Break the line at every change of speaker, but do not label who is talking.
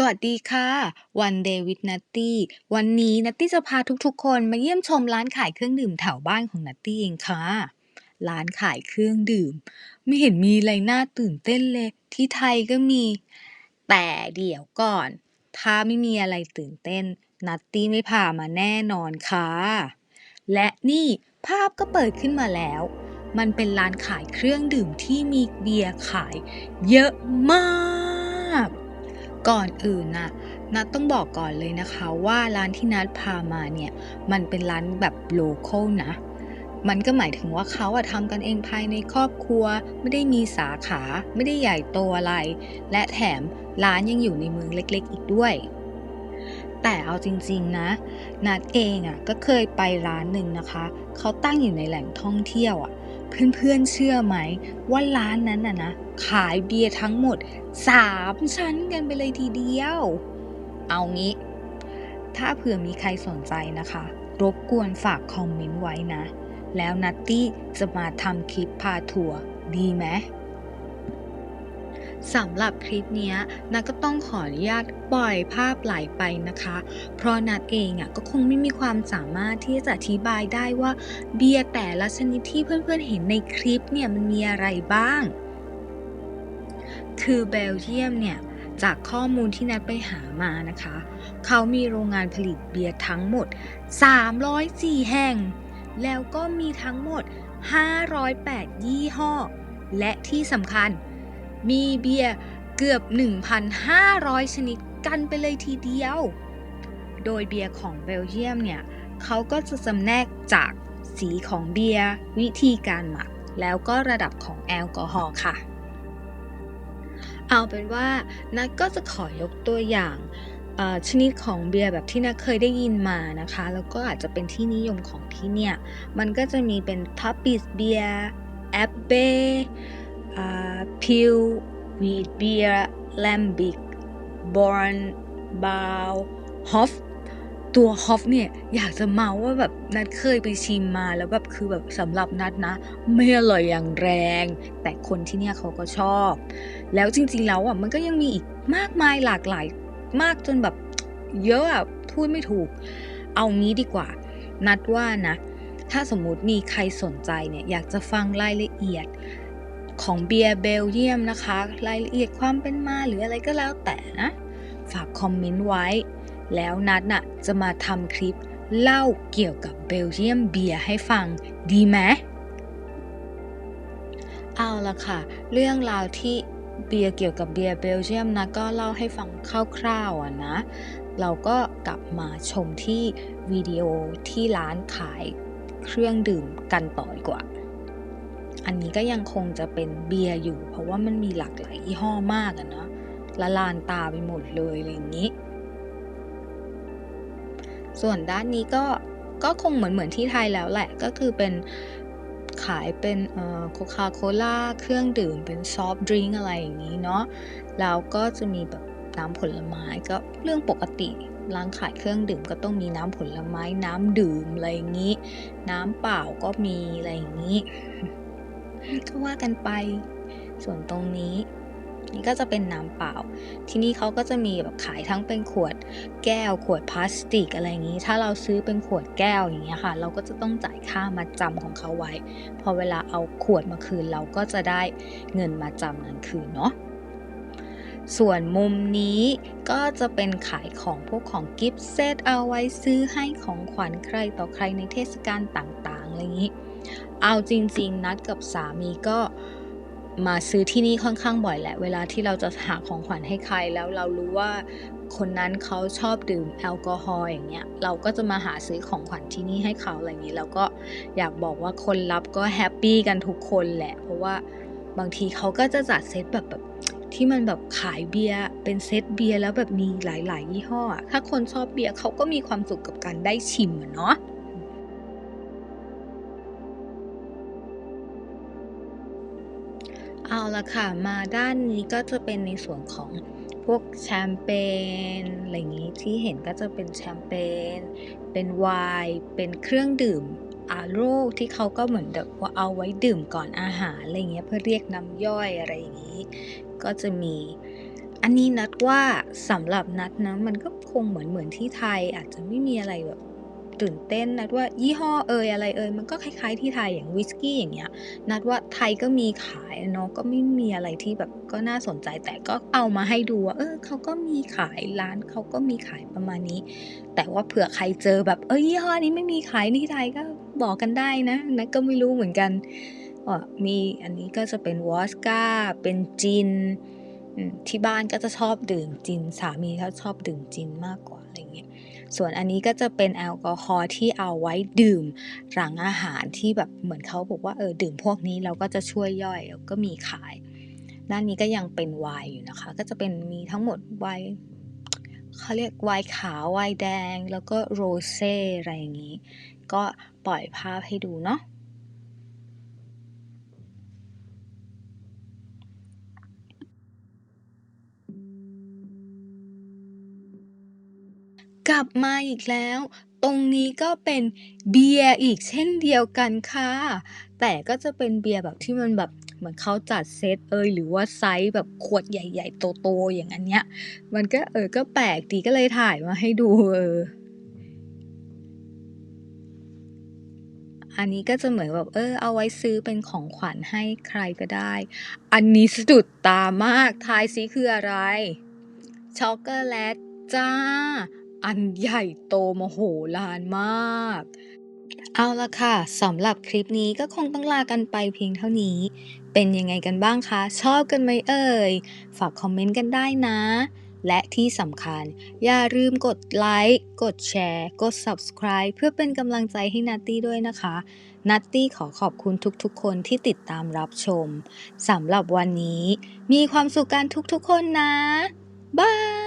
สวัสดีค่ะ วันเดย์วิดนัตตี้วันนี้นัตตี้จะพาทุกๆ คนมาเยี่ยมชมร้านขายเครื่องดื่มแถวบ้านของนัตตี้เองค่ะ ร้านขายเครื่องดื่ม ไม่เห็นมีอะไรน่าตื่นเต้นเลย ที่ไทยก็มี แต่เดี๋ยวก่อน ถ้าไม่มีอะไรตื่นเต้น นัตตี้ไม่พามาแน่นอนค่ะ และนี่ภาพก็เปิดขึ้นมาแล้ว มันเป็นร้านขายเครื่องดื่มที่มีเบียร์ขาย เยอะมาก ก่อนอื่นน่ะนัดต้องบอกก่อนเลยนะคะว่าร้านที่นัดพามาเนี่ยมันเป็นร้านแบบโลคอลนะ มันก็หมายถึงว่าเขาอะทำกันเองภายในครอบครัว ไม่ได้มีสาขาไม่ได้ใหญ่โตอะไร และแถมร้านยังอยู่ในเมืองเล็กๆ อีกด้วย แต่เอาจริงๆนะ นัดเองอะก็เคยไปร้านหนึ่งนะคะ เขาตั้งอยู่ในแหล่งท่องเที่ยวอะ เพื่อนๆเชื่อไหม ว่าร้านนั้นน่ะนะขายเบียร์ทั้งหมด3ชั้นกันไปเลยทีเดียว เอางี้ ถ้าเผื่อมีใครสนใจนะคะ รบกวนฝากคอมเมนต์ไว้นะ แล้วนัตตี้จะมาทำคลิปพาทัวร์ดีไหม สำหรับคลิปนี้นัทก็ต้องขออนุญาตปล่อยภาพไหลไปนะคะ เพราะนัดเองอะก็คงไม่มีความสามารถที่จะอธิบายได้ว่าเบียร์แต่ละชนิดที่เพื่อนๆเห็นในคลิปเนี่ยมันมีอะไรบ้าง คือเบลเยียมเนี่ยจากข้อมูลที่นัดไปหามานะคะ เขามีโรงงานผลิตเบียร์ทั้งหมด 304 แห่ง แล้วก็มีทั้งหมด 508 ยี่ห้อ และที่สำคัญ มีเบียร์เกือบ 1,500 ชนิดกันไปเลยทีเดียว โดยเบียร์ของเบลเยียมเนี่ยเขาก็จะจำแนกจากสีของเบียร์วิธีการหมัก แล้วก็ระดับของแอลกอฮอล์ค่ะ เอาเป็นว่านัดก็จะขอยกตัวอย่างชนิดของเบียร์แบบที่นัดเคยได้ยินมานะคะ แล้วก็อาจจะเป็นที่นิยมของที่เนี่ย มันก็จะมีเป็นทับปิสเบียร์แอปเบ้ พิววีดเบียร์แลมบิกบอร์นบาวฮอฟตัวฮอฟเนี่ยอยากจะเมาว่าแบบนัดเคยไปชิมมาแล้วแบบคือแบบสำหรับนัดนะ ไม่อร่อยอย่างแรง แต่คนที่เนี่ยเขาก็ชอบ แล้วจริงๆแล้วอะมันก็ยังมีอีกมากมายหลากหลายมากจนแบบเยอะอะพูดไม่ถูก เอางี้ดีกว่า นัดว่านะ ถ้าสมมติมีใครสนใจเนี่ยอยากจะฟังรายละเอียด ของเบียร์เบลเยียมนะคะ รายละเอียดความเป็นมาหรืออะไรก็แล้วแต่นะ ฝากคอมเมนต์ไว้ แล้วนัดน่ะจะมาทำคลิปเล่าเกี่ยวกับเบลเยียมเบียร์ให้ฟังดีไหมเอาละค่ะ เรื่องราวที่เบียร์เกี่ยวกับเบียร์เบลเยียมนะก็เล่าให้ฟังคร่าวๆอะนะ เราก็กลับมาชมที่วิดีโอที่ร้านขายเครื่องดื่มกันต่อดีกว่า อันนี้ก็ยังคงจะเป็นเบียร์อยู่ เพราะว่ามันมีหลากหลายยี่ห้อมากอะเนาะละลานตาไปหมดเลยอะไรอย่างนี้ ส่วนด้านนี้ก็ก็คงเหมือนเหมือนที่ไทยแล้วแหละ ก็คือเป็นขายเป็นโคคาโคล่าเครื่องดื่มเป็นซอฟต์ดริงก์อะไรอย่างนี้เนาะแล้วก็จะมีแบบน้ำผลไม้ก็เรื่องปกติร้านขายเครื่องดื่มก็ต้องมีน้ำผลไม้น้ำดื่มอะไรอย่างนี้ น้ำเปล่าก็มีอะไรอย่างนี้ ก็ว่ากันไป ส่วนตรงนี้ นี่ก็จะเป็นน้ำเปล่า ที่นี่เขาก็จะมีแบบขายทั้งเป็นขวดแก้วขวดพลาสติกอะไรอย่างนี้ ถ้าเราซื้อเป็นขวดแก้วอย่างเงี้ยค่ะ เราก็จะต้องจ่ายค่ามาจำของเขาไว้ พอเวลาเอาขวดมาคืนเราก็จะได้เงินมาจำนั้นคืนเนาะส่วนมุมนี้ก็จะเป็นขายของพวกของกิฟต์เซตเอาไว้ซื้อให้ของขวัญใครต่อใครในเทศกาลต่างๆอะไรอย่างนี้ เอาจริง ๆ นัดกับสามีก็มาซื้อที่นี่ค่อนข้างบ่อยแหละ เวลาที่เราจะหาของขวัญให้ใครแล้วเรารู้ว่าคนนั้นเขาชอบดื่มแอลกอฮอล์อย่างเงี้ยเราก็จะมาหาซื้อของขวัญที่นี่ให้เขาอะไรอย่างนี้แล้วก็อยากบอกว่าคนรับก็แฮปปี้กันทุกคนแหละ เพราะว่าบางทีเขาก็จะจัดเซตแบบแบบที่มันแบบขายเบียร์เป็นเซตเบียร์แล้วแบบมีหลาย ๆ ยี่ห้อ ถ้าคนชอบเบียร์เขาก็มีความสุขกับการได้ชิมอะเนาะ เอาละค่ะ มาด้านนี้ก็จะเป็นในส่วนของพวกแชมเปญอะไรอย่างนี้ที่เห็นก็จะเป็นแชมเปญเป็นไวน์เป็นเครื่องดื่มอาโรที่เขาก็เหมือนแบบว่าเอาไว้ดื่มก่อนอาหารอะไรเงี้ยเพื่อเรียกน้ำย่อยอะไรอย่างนี้ ก็จะมี อันนี้นัดว่าสำหรับนัดนะมันก็คงเหมือนเหมือนที่ไทยอาจจะไม่มีอะไรแบบ ตื่นเต้นนัดว่ายี่ห้อเอยอะไรเอยมันก็คล้ายๆที่ไทยอย่างวิสกี้อย่างเงี้ยนัดว่าไทยก็มีขายเนาะก็ไม่มีอะไรที่แบบก็น่าสนใจแต่ก็เอามาให้ดูว่าเออเขาก็มีขายร้านเขาก็มีขายประมาณนี้ แต่ว่าเผื่อใครเจอแบบเอ้ยยี่ห้อนี้ไม่มีขายที่ไทยก็บอกกันได้นะนัดก็ไม่รู้เหมือนกันว่ามีอันนี้ก็จะเป็นวอสก้าเป็นจินที่บ้านก็จะชอบดื่มจิน สามีเขาชอบดื่มจินมากกว่า ส่วนอันนี้ก็จะเป็นแอลกอฮอล์ที่เอาไว้ดื่มหลังอาหารที่แบบเหมือนเขาบอกว่าเออดื่มพวกนี้เราก็จะช่วยย่อยก็มีขาย ด้านนี้ก็ยังเป็นไวน์อยู่นะคะ ก็จะเป็นมีทั้งหมดไวน์เขาเรียกไวน์ขาวไวน์แดง แล้วก็โรเซ่อะไรอย่างนี้ ก็ปล่อยภาพให้ดูเนาะ ลับมาอีกแล้ว ตรงนี้ก็เป็นเบียร์อีกเช่นเดียวกันค่ะ แต่ก็จะเป็นเบียร์แบบที่มันแบบเหมือนเขาจัดเซตเอยหรือว่าไซส์แบบขวดใหญ่ ๆ โตๆอย่างอันเนี้ย มันก็เออก็แปลกดีก็เลยถ่ายมาให้ดูเอออันนี้ก็จะเหมือนแบบเออเอาไว้ซื้อเป็นของขวัญให้ใครก็ได้ อันนี้สะดุดตามากทายซิคืออะไร ช็อกโกแลตจ้า อันใหญ่โตมโหฬารมาก เอาละค่ะสำหรับคลิปนี้ก็คงต้องลากันไปเพียงเท่านี้ เป็นยังไงกันบ้างคะ ชอบกันไหมเอ่ย ฝากคอมเมนต์กันได้นะ และที่สำคัญ อย่าลืมกดไลค์กดแชร์ กด subscribe เพื่อเป็นกำลังใจให้นัตตี้ด้วยนะคะนัตตี้ขอขอบคุณทุกๆ คนที่ติดตามรับชมสำหรับวันนี้ มีความสุขกันทุกๆ คนนะ บาย